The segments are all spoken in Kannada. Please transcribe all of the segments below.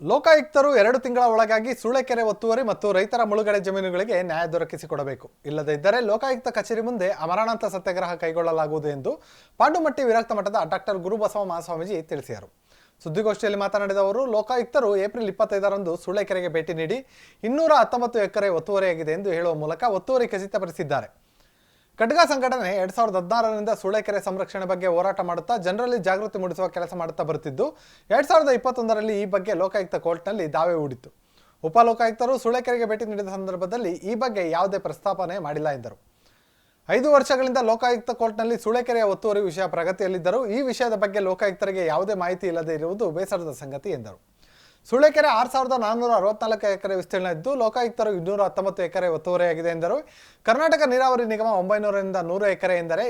ಲೋಕಾಯುಕ್ತರು ಎರಡು ತಿಂಗಳ ಒಳಗಾಗಿ ಸೂಳೆಕೆರೆ ಒತ್ತುವರಿ ಮತ್ತು ರೈತರ ಮುಳುಗಡೆ ಜಮೀನುಗಳಿಗೆ ನ್ಯಾಯ ದೊರಕಿಸಿಕೊಡಬೇಕು. ಇಲ್ಲದಿದ್ದರೆ ಲೋಕಾಯುಕ್ತ ಕಚೇರಿ ಮುಂದೆ ಅಮರಣಾಂತ ಸತ್ಯಾಗ್ರಹ ಕೈಗೊಳ್ಳಲಾಗುವುದು ಎಂದು ಪಾಂಡುಮಟ್ಟಿ ವಿರಕ್ತ ಮಠದ ಡಾಕ್ಟರ್ ಗುರುಬಸವ ಮಹಾಸ್ವಾಮೀಜಿ ತಿಳಿಸಿದರು. ಸುದ್ದಿಗೋಷ್ಠಿಯಲ್ಲಿ ಮಾತನಾಡಿದ ಅವರು, ಲೋಕಾಯುಕ್ತರು ಏಪ್ರಿಲ್ ಇಪ್ಪತ್ತೈದರಂದು ಸೂಳೆಕೆರೆಗೆ ಭೇಟಿ ನೀಡಿ ಇನ್ನೂರ ಹತ್ತೊಂಬತ್ತು ಎಕರೆ ಒತ್ತುವರಿಯಾಗಿದೆ ಎಂದು ಹೇಳುವ ಮೂಲಕ ಒತ್ತುವರಿ ಖಚಿತಪಡಿಸಿದ್ದಾರೆ. ಖಡ್ಗ ಸಂಘಟನೆ ಎರಡ್ ಸಾವಿರದ ಹದಿನಾರರಿಂದ ಸೂಳೆಕೆರೆ ಸಂರಕ್ಷಣೆ ಬಗ್ಗೆ ಹೋರಾಟ ಮಾಡುತ್ತಾ ಜನರಲ್ಲಿ ಜಾಗೃತಿ ಮೂಡಿಸುವ ಕೆಲಸ ಮಾಡುತ್ತಾ ಬರುತ್ತಿದ್ದು, ಎರಡ್ ಸಾವಿರದ ಇಪ್ಪತ್ತೊಂದರಲ್ಲಿ ಈ ಬಗ್ಗೆ ಲೋಕಾಯುಕ್ತ ಕೋರ್ಟ್ನಲ್ಲಿ ದಾವೆ ಹೂಡಿತ್ತು. ಉಪಲೋಕಾಯುಕ್ತರು ಸೂಳೆಕೆರೆಗೆ ಭೇಟಿ ನೀಡಿದ ಸಂದರ್ಭದಲ್ಲಿ ಈ ಬಗ್ಗೆ ಯಾವುದೇ ಪ್ರಸ್ತಾಪನೆ ಮಾಡಿಲ್ಲ ಎಂದರು. ಐದು ವರ್ಷಗಳಿಂದ ಲೋಕಾಯುಕ್ತ ಕೋರ್ಟ್ನಲ್ಲಿ ಸೂಳೆಕೆರೆಯ ಒತ್ತುವರಿ ವಿಷಯ ಪ್ರಗತಿಯಲ್ಲಿದ್ದರೂ ಈ ವಿಷಯದ ಬಗ್ಗೆ ಲೋಕಾಯುಕ್ತರಿಗೆ ಯಾವುದೇ ಮಾಹಿತಿ ಇಲ್ಲದೆ ಇರುವುದು ಬೇಸರದ ಸಂಗತಿ ಎಂದರು. ಸೂಳೆಕೆರೆ ಆರು ಸಾವಿರದ ನಾನ್ನೂರ ಅರವತ್ನಾಲ್ಕು ಎಕರೆ ವಿಸ್ತೀರ್ಣ ಇದ್ದು ಲೋಕಾಯುಕ್ತರು ಇನ್ನೂರ ಹತ್ತೊಂಬತ್ತು ಎಕರೆ ಒತ್ತುವರಿಯಾಗಿದೆ ಎಂದರು. ಕರ್ನಾಟಕ ನೀರಾವರಿ ನಿಗಮ ಒಂಬೈನೂರರಿಂದ ನೂರು ಎಕರೆ ಎಂದರೆ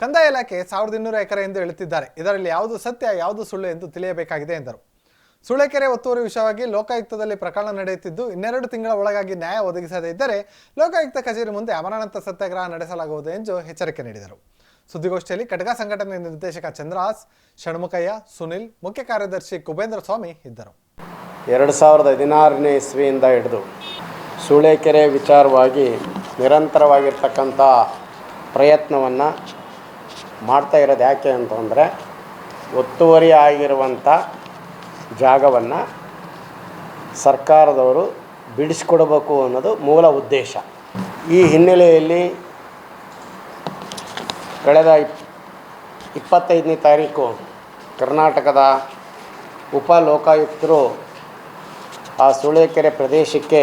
ಕಂದಾಯ ಇಲಾಖೆ ಸಾವಿರದ ಇನ್ನೂರು ಎಕರೆ ಎಂದು ಹೇಳುತ್ತಿದ್ದಾರೆ. ಇದರಲ್ಲಿ ಯಾವುದು ಸತ್ಯ, ಯಾವುದು ಸುಳ್ಳು ಎಂದು ತಿಳಿಯಬೇಕಾಗಿದೆ ಎಂದರು. ಸುಳೆಕೆರೆ ಒತ್ತುವರಿ ವಿಷಯವಾಗಿ ಲೋಕಾಯುಕ್ತದಲ್ಲಿ ಪ್ರಕರಣ ನಡೆಯುತ್ತಿದ್ದು ಇನ್ನೆರಡು ತಿಂಗಳ ಒಳಗಾಗಿ ನ್ಯಾಯ ಒದಗಿಸದೇ ಇದ್ದರೆ ಲೋಕಾಯುಕ್ತ ಕಚೇರಿ ಮುಂದೆ ಅಮರಣಾಂತ ಸತ್ಯಾಗ್ರಹ ನಡೆಸಲಾಗುವುದು ಎಂದು ಎಚ್ಚರಿಕೆ ನೀಡಿದರು. ಸುದ್ದಿಗೋಷ್ಠಿಯಲ್ಲಿ ಕಡಗ ಸಂಘಟನೆ ನಿರ್ದೇಶಕ ಚಂದ್ರಹಾಸ್, ಷಣ್ಮುಖಯ್ಯ, ಸುನಿಲ್, ಮುಖ್ಯ ಕಾರ್ಯದರ್ಶಿ ಕುಬೇಂದ್ರ ಸ್ವಾಮಿ ಇದ್ದರು. ಎರಡು ಸಾವಿರದ ಹದಿನಾರನೇ ಇಸ್ವಿಯಿಂದ ಹಿಡಿದು ಸೂಳೆಕೆರೆ ವಿಚಾರವಾಗಿ ನಿರಂತರವಾಗಿರ್ತಕ್ಕಂಥ ಪ್ರಯತ್ನವನ್ನು ಮಾಡ್ತಾ ಇರೋದು ಯಾಕೆ ಅಂತಂದರೆ ಒತ್ತುವರಿ ಆಗಿರುವಂಥ ಜಾಗವನ್ನು ಸರ್ಕಾರದವರು ಬಿಡಿಸ್ಕೊಡ್ಬೇಕು ಅನ್ನೋದು ಮೂಲ ಉದ್ದೇಶ. ಈ ಹಿನ್ನೆಲೆಯಲ್ಲಿ ಕಳೆದ ಇಪ್, ಇಪ್ಪತ್ತೈದನೇ ತಾರೀಕು ಕರ್ನಾಟಕದ ಉಪ ಲೋಕಾಯುಕ್ತರು ಆ ಸೂಳೆಕೆರೆ ಪ್ರದೇಶಕ್ಕೆ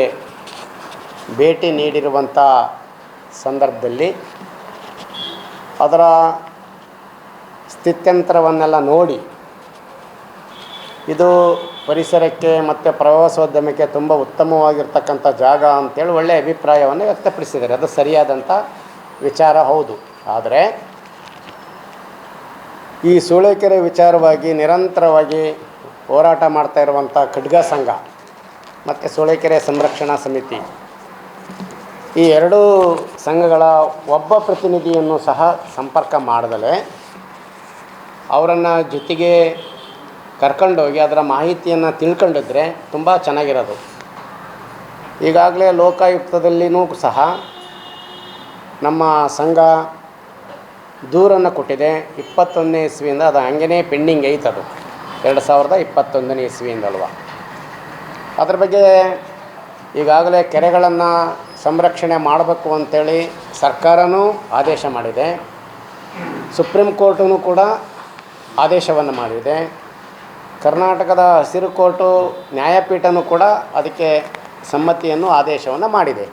ಭೇಟಿ ನೀಡಿರುವಂಥ ಸಂದರ್ಭದಲ್ಲಿ ಅದರ ಸ್ಥಿತ್ಯಂತರವನ್ನೆಲ್ಲ ನೋಡಿ ಇದು ಪರಿಸರಕ್ಕೆ ಮತ್ತು ಪ್ರವಾಸೋದ್ಯಮಕ್ಕೆ ತುಂಬ ಉತ್ತಮವಾಗಿರ್ತಕ್ಕಂಥ ಜಾಗ ಅಂತೇಳಿ ಒಳ್ಳೆಯ ಅಭಿಪ್ರಾಯವನ್ನು ವ್ಯಕ್ತಪಡಿಸಿದ್ದಾರೆ. ಅದು ಸರಿಯಾದಂಥ ವಿಚಾರ ಹೌದು. ಆದರೆ ಈ ಸೂಳೆಕೆರೆ ವಿಚಾರವಾಗಿ ನಿರಂತರವಾಗಿ ಹೋರಾಟ ಮಾಡ್ತಾ ಇರುವಂಥ ಖಡ್ಗ ಸಂಘ ಮತ್ತು ಸೋಳೆಕೆರೆ ಸಂರಕ್ಷಣಾ ಸಮಿತಿ. ಈ ಎರಡೂ ಸಂಘಗಳ ಒಬ್ಬ ಪ್ರತಿನಿಧಿಯನ್ನು ಸಹ ಸಂಪರ್ಕ ಮಾಡದಲೇ ಅವರನ್ನು ಜೊತೆಗೆ ಕರ್ಕೊಂಡೋಗಿ ಅದರ ಮಾಹಿತಿಯನ್ನು ತಿಳ್ಕೊಂಡಿದ್ರೆ ತುಂಬ ಚೆನ್ನಾಗಿರೋದು. ಈಗಾಗಲೇ ಲೋಕಾಯುಕ್ತದಲ್ಲಿಯೂ ಸಹ ನಮ್ಮ ಸಂಘ ದೂರನ್ನು ಕೊಟ್ಟಿದೆ. ಇಪ್ಪತ್ತೊಂದನೇ ಇಸ್ವಿಯಿಂದ ಅದು ಹಂಗೇ ಪೆಂಡಿಂಗ್ ಐತದು. ಎರಡು ಸಾವಿರದ ಇಪ್ಪತ್ತೊಂದನೇ ಇಸ್ವಿಯಿಂದ ಅಲ್ವಾ. ಅದ್ರ ಬಗ್ಗೆ ಈಗಾಗಲೇ ಕೆರೆಗಳನ್ನು ಸಂರಕ್ಷಣೆ ಮಾಡಬೇಕು ಅಂಥೇಳಿ ಸರ್ಕಾರನೂ ಆದೇಶ ಮಾಡಿದೆ. ಸುಪ್ರೀಂ ಕೋರ್ಟೂ ಕೂಡ ಆದೇಶವನ್ನು ಮಾಡಿದೆ. ಕರ್ನಾಟಕದ ಹಸಿರು ಕೋರ್ಟು ನ್ಯಾಯಪೀಠನೂ ಕೂಡ ಅದಕ್ಕೆ ಸಮ್ಮತಿಯನ್ನು ಆದೇಶವನ್ನು ಮಾಡಿದೆ.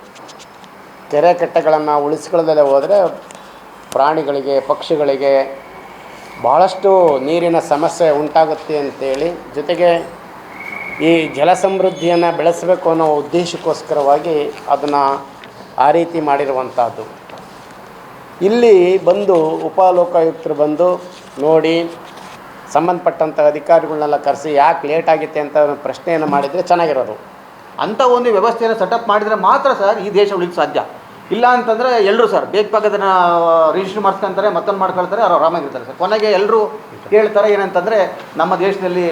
ಕೆರೆ ಕಟ್ಟೆಗಳನ್ನು ಉಳಿಸ್ಕೊಳ್ಳದಲ್ಲೇ ಹೋದರೆ ಪ್ರಾಣಿಗಳಿಗೆ, ಪಕ್ಷಿಗಳಿಗೆ ಭಾಳಷ್ಟು ನೀರಿನ ಸಮಸ್ಯೆ ಉಂಟಾಗುತ್ತೆ ಅಂತೇಳಿ ಜೊತೆಗೆ ಈ ಜಲ ಸಮೃದ್ಧಿಯನ್ನು ಬೆಳೆಸಬೇಕು ಅನ್ನೋ ಉದ್ದೇಶಕ್ಕೋಸ್ಕರವಾಗಿ ಅದನ್ನು ಆ ರೀತಿ ಮಾಡಿರುವಂಥದ್ದು. ಇಲ್ಲಿ ಬಂದು ಉಪಲೋಕಾಯುಕ್ತರು ಬಂದು ನೋಡಿ ಸಂಬಂಧಪಟ್ಟಂಥ ಅಧಿಕಾರಿಗಳನ್ನೆಲ್ಲ ಕರೆಸಿ ಯಾಕೆ ಲೇಟ್ ಆಗಿತ್ತೆ ಅಂತ ಪ್ರಶ್ನೆಯನ್ನು ಮಾಡಿದರೆ ಚೆನ್ನಾಗಿರೋದು. ಅಂಥ ಒಂದು ವ್ಯವಸ್ಥೆಯನ್ನು ಸೆಟಪ್ ಮಾಡಿದರೆ ಮಾತ್ರ ಸರ್ ಈ ದೇಶ ಉಳಿಕ್ಕೆ ಸಾಧ್ಯ. ಇಲ್ಲ ಅಂತಂದರೆ ಎಲ್ಲರೂ ಸರ್ ಬೇಕು ಅದನ್ನು ರಿಜಿಸ್ಟರ್ ಮಾಡಿಸ್ಕೊಂತಾರೆ, ಮತ್ತೊಂದು ಮಾಡ್ಕೊಳ್ತಾರೆ ಅವ್ರು ಆರಾಮಾಗಿರ್ತಾರೆ ಸರ್. ಕೊನೆಗೆ ಎಲ್ಲರೂ ಹೇಳ್ತಾರೆ ಏನಂತಂದರೆ, ನಮ್ಮ ದೇಶದಲ್ಲಿ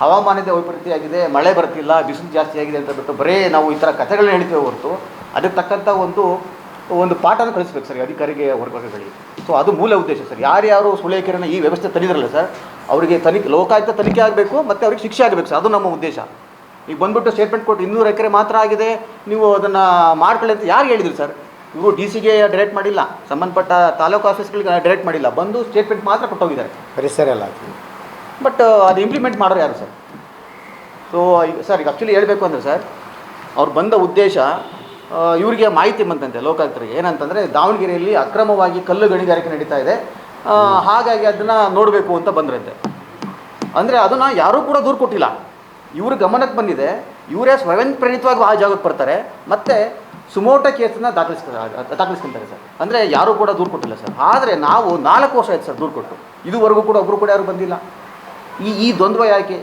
ಹವಾಮಾನದ ವೈಪರೀತ್ಯ ಮಳೆ ಬರ್ತಿಲ್ಲ, ಬಿಸಿಲು ಜಾಸ್ತಿ ಆಗಿದೆ ಅಂತ ಬಿಟ್ಟು ಬರೀ ನಾವು ಈ ಥರ ಕಥೆಗಳನ್ನ ಹೇಳ್ತೇವೆ ಹೊರತು ಅದಕ್ಕೆ ತಕ್ಕಂಥ ಒಂದು ಒಂದು ಪಾಠನ ಕಳಿಸ್ಬೇಕು ಸರ್ ಅಧಿಕಾರಿಗೆ ವರ್ಗಗಳಿಗೆ. ಸೊ ಅದು ಮೂಲ ಉದ್ದೇಶ ಸರ್. ಯಾರ್ಯಾರು ಸುಳೇಕೆರೆನ ಈ ವ್ಯವಸ್ಥೆ ತಂದಿದ್ರಲ್ಲ ಸರ್, ಅವರಿಗೆ ತನಿಖೆ, ಲೋಕಾಯುಕ್ತ ತನಿಖೆ ಆಗಬೇಕು ಮತ್ತು ಅವ್ರಿಗೆ ಶಿಕ್ಷೆ ಆಗಬೇಕು ಸರ್. ಅದು ನಮ್ಮ ಉದ್ದೇಶ. ಈಗ ಬಂದ್ಬಿಟ್ಟು ಸ್ಟೇಟ್ಮೆಂಟ್ ಕೊಟ್ಟು ಇನ್ನೂರು ಎಕರೆ ಮಾತ್ರ ಆಗಿದೆ, ನೀವು ಅದನ್ನು ಮಾಡ್ಕೊಳ್ಳಿ ಅಂತ ಯಾರು ಹೇಳಿದ್ರು ಸರ್? ಇವರು ಡಿ ಸಿಗೆ ಡೈರೆಕ್ಟ್ ಮಾಡಿಲ್ಲ, ಸಂಬಂಧಪಟ್ಟ ತಾಲೂಕು ಆಫೀಸ್ಗಳಿಗೆ ಡೈರೆಕ್ಟ್ ಮಾಡಿಲ್ಲ, ಬಂದು ಸ್ಟೇಟ್ಮೆಂಟ್ ಮಾತ್ರ ಕೊಟ್ಟೋಗಿದ್ದಾರೆ. ಪರಿಸರ ಇಲಾಖೆ ಬಟ್ ಅದು ಇಂಪ್ಲಿಮೆಂಟ್ ಮಾಡೋರು ಯಾರು ಸರ್? ಸೊ ಈಗ ಸರ್ ಈಗ ಆ್ಯಕ್ಚುಲಿ ಹೇಳಬೇಕು ಅಂದರೆ ಸರ್ ಅವ್ರು ಬಂದ ಉದ್ದೇಶ ಇವರಿಗೆ ಮಾಹಿತಿ ಬಂತಂತೆ ಲೋಕಾಯುಕ್ತರಿಗೆ. ಏನಂತಂದರೆ ದಾವಣಗೆರೆಯಲ್ಲಿ ಅಕ್ರಮವಾಗಿ ಕಲ್ಲು ಗಣಿಗಾರಿಕೆ ನಡೀತಾ ಇದೆ. ಹಾಗಾಗಿ ಅದನ್ನು ನೋಡಬೇಕು ಅಂತ ಬಂದ್ರಂತೆ. ಅಂದರೆ ಅದನ್ನು ಯಾರೂ ಕೂಡ ದೂರು ಕೊಟ್ಟಿಲ್ಲ. ಇವ್ರ ಗಮನಕ್ಕೆ ಬಂದಿದೆ ಇವರೇ ಸ್ವಯಂ ಪ್ರೇರಿತವಾಗಿ ಆ ಜಾಗಕ್ಕೆ ಬರ್ತಾರೆ ಮತ್ತು ಸುಮೋಟ ಕೇಸನ್ನು ದಾಖಲಿಸ್ಕ ದಾಖಲಿಸ್ಕೊಂತಾರೆ ಸರ್. ಅಂದರೆ ಯಾರೂ ಕೂಡ ದೂರು ಕೊಟ್ಟಿಲ್ಲ ಸರ್. ಆದರೆ ನಾವು ನಾಲ್ಕು ವರ್ಷ ಆಯ್ತು ಸರ್ ದೂರು ಕೊಟ್ಟು. ಇದುವರೆಗೂ ಕೂಡ ಒಬ್ಬರು ಕೂಡ ಯಾರು ಬಂದಿಲ್ಲ. ಈ ಈ ದ್ವಂದ್ವ ಯಾಕೆ?